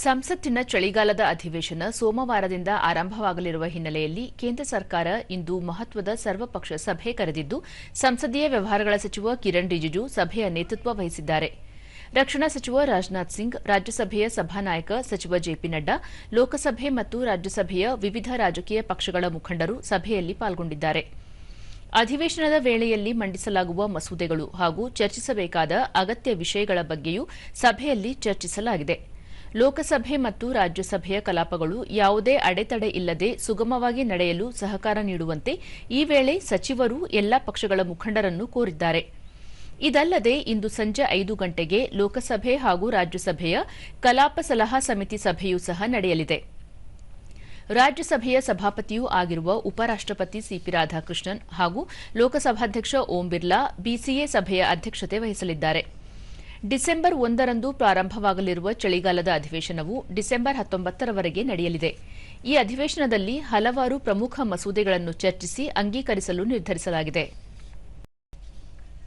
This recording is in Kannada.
ಸಂಸತ್ತಿನ ಚಳಿಗಾಲದ ಅಧಿವೇಶನ ಸೋಮವಾರದಿಂದ ಆರಂಭವಾಗಲಿರುವ ಹಿನ್ನೆಲೆಯಲ್ಲಿ ಕೇಂದ್ರ ಸರ್ಕಾರ ಇಂದು ಮಹತ್ವದ ಸರ್ವಪಕ್ಷ ಸಭೆ ಕರೆದಿದ್ದು, ಸಂಸದೀಯ ವ್ಯವಹಾರಗಳ ಸಚಿವ ಕಿರಣ್ ರಿಜಿಜು ಸಭೆಯ ನೇತೃತ್ವ ವಹಿಸಿದ್ದಾರೆ. ರಕ್ಷಣಾ ಸಚಿವ ರಾಜನಾಥ್ ಸಿಂಗ್, ರಾಜ್ಯಸಭೆಯ ಸಭಾನಾಯಕ ಸಚಿವ ಜೆಪಿ ನಡ್ಡಾ, ಲೋಕಸಭೆ ಮತ್ತು ರಾಜ್ಯಸಭೆಯ ವಿವಿಧ ರಾಜಕೀಯ ಪಕ್ಷಗಳ ಮುಖಂಡರು ಸಭೆಯಲ್ಲಿ ಪಾಲ್ಗೊಂಡಿದ್ದಾರೆ. ಅಧಿವೇಶನದ ವೇಳೆಯಲ್ಲಿ ಮಂಡಿಸಲಾಗುವ ಮಸೂದೆಗಳು ಹಾಗೂ ಚರ್ಚಿಸಬೇಕಾದ ಅಗತ್ಯ ವಿಷಯಗಳ ಬಗ್ಗೆಯೂ ಸಭೆಯಲ್ಲಿ ಚರ್ಚಿಸಲಾಗಿದೆ. ಲೋಕಸಭೆ ಮತ್ತು ರಾಜ್ಯಸಭೆಯ ಕಲಾಪಗಳು ಯಾವುದೇ ಅಡೆತಡೆ ಇಲ್ಲದೆ ಸುಗಮವಾಗಿ ನಡೆಯಲು ಸಹಕಾರ ನೀಡುವಂತೆ ಈ ವೇಳೆ ಸಚಿವರು ಎಲ್ಲ ಪಕ್ಷಗಳ ಮುಖಂಡರನ್ನು ಕೋರಿದ್ದಾರೆ. ಇದಲ್ಲದೆ ಇಂದು ಸಂಜೆ ಐದು ಗಂಟೆಗೆ ಲೋಕಸಭೆ ಹಾಗೂ ರಾಜ್ಯಸಭೆಯ ಕಲಾಪ ಸಲಹಾ ಸಮಿತಿ ಸಭೆಯೂ ಸಹ ನಡೆಯಲಿದೆ. ರಾಜ್ಯಸಭೆಯ ಸಭಾಪತಿಯೂ ಆಗಿರುವ ಉಪರಾಷ್ಟಪತಿ ಸಿಪಿ ರಾಧಾಕೃಷ್ಣನ್ ಹಾಗೂ ಲೋಕಸಭಾಧ್ಯಕ್ಷ ಓಂ ಬಿರ್ಲಾ, ಬಿಸಿಎ ಸಭೆಯ ಅಧ್ಯಕ್ಷತೆ ವಹಿಸಲಿದ್ದಾರೆ. ಡಿಸೆಂಬರ್ ಒಂದರಂದು ಪ್ರಾರಂಭವಾಗಲಿರುವ ಚಳಿಗಾಲದ ಅಧಿವೇಶನವು ಡಿಸೆಂಬರ್ ಹತ್ತೊಂಬತ್ತರವರೆಗೆ ನಡೆಯಲಿದೆ. ಈ ಅಧಿವೇಶನದಲ್ಲಿ ಹಲವಾರು ಪ್ರಮುಖ ಮಸೂದೆಗಳನ್ನು ಚರ್ಚಿಸಿ ಅಂಗೀಕರಿಸಲು ನಿರ್ಧರಿಸಲಾಗಿದೆ.